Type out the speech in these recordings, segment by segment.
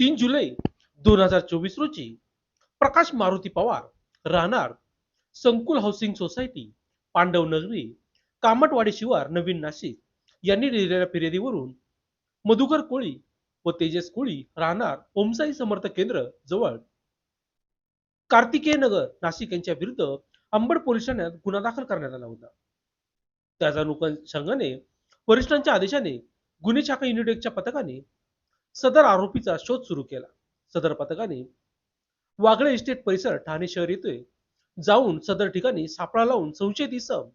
तीन जुलै दोन हजार चोवीस रोजी प्रकाश मारुती पवार राहणार संकुल हाऊसिंग सोसायटी पांडव नगरी कामटवाडी शिवार नवीन नाशिक यांनी लिहिलेल्या फिर्यादीवरून मधुकर कोळी व तेजस कोळी राहणार ओमसाई समर्थ केंद्र जवळ कार्तिकेय नगर नाशिक यांच्या विरुद्ध अंबड पोलीस ठाण्यात गुन्हा दाखल करण्यात आला होता. त्याच अनुषंगाने वरिष्ठांच्या आदेशाने गुन्हे शाखा युनिट एकच्या पथकाने सदर आरोपीचा शोध सुरू केला. सदर पथकाने वागळे इस्टेट परिसर ठाणे शहर येथे जाऊन सदर ठिकाणी सापळा लावून संशयित इसम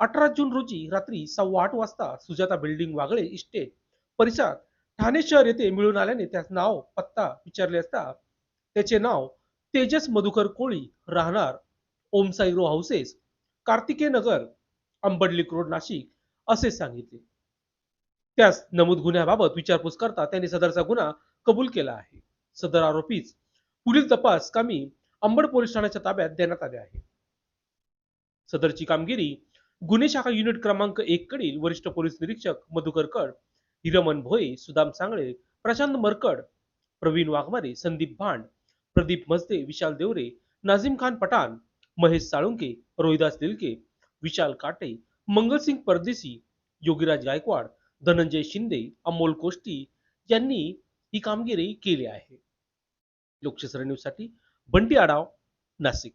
अठरा जून रोजी रात्री सव्वा आठ वाजता सुजाता बिल्डिंग वागळे इस्टेट परिसरात ठाणे शहर येथे मिळून आल्याने त्यास नाव पत्ता विचारले असता त्याचे नाव तेजस मधुकर कोळी राहणार Omsai row houses Kartikeya Nagar Ambad link road Nashik असे सांगितले. त्यास नमूद गुन्ह्याबाबत विचारपूस करता त्यांनी सदरचा गुन्हा कबूल केला आहे. सदर आरोपीच पुढील तपास कामी अंबड पोलीस ठाण्याच्या ताब्यात देण्यात आले आहे. सदरची कामगिरी गुन्हे शाखा युनिट क्रमांक एक कडील वरिष्ठ पोलीस निरीक्षक मधुकर कड हिरमन भोये सुदाम सांगळे प्रशांत मरकड प्रवीण वाघमारे संदीप भांड प्रदीप मजदे विशाल देवरे नाझीम खान पठाण महेश साळुंके रोहिदास दिलके विशाल काटे मंगलसिंग परदेशी योगीराज गायकवाड धनंजय शिंदे अमोल कोष्टी यांनी ही कामगिरी केली आहे. लोकशाही न्यूजसाठी बंडी बंटी आडाव नाशिक.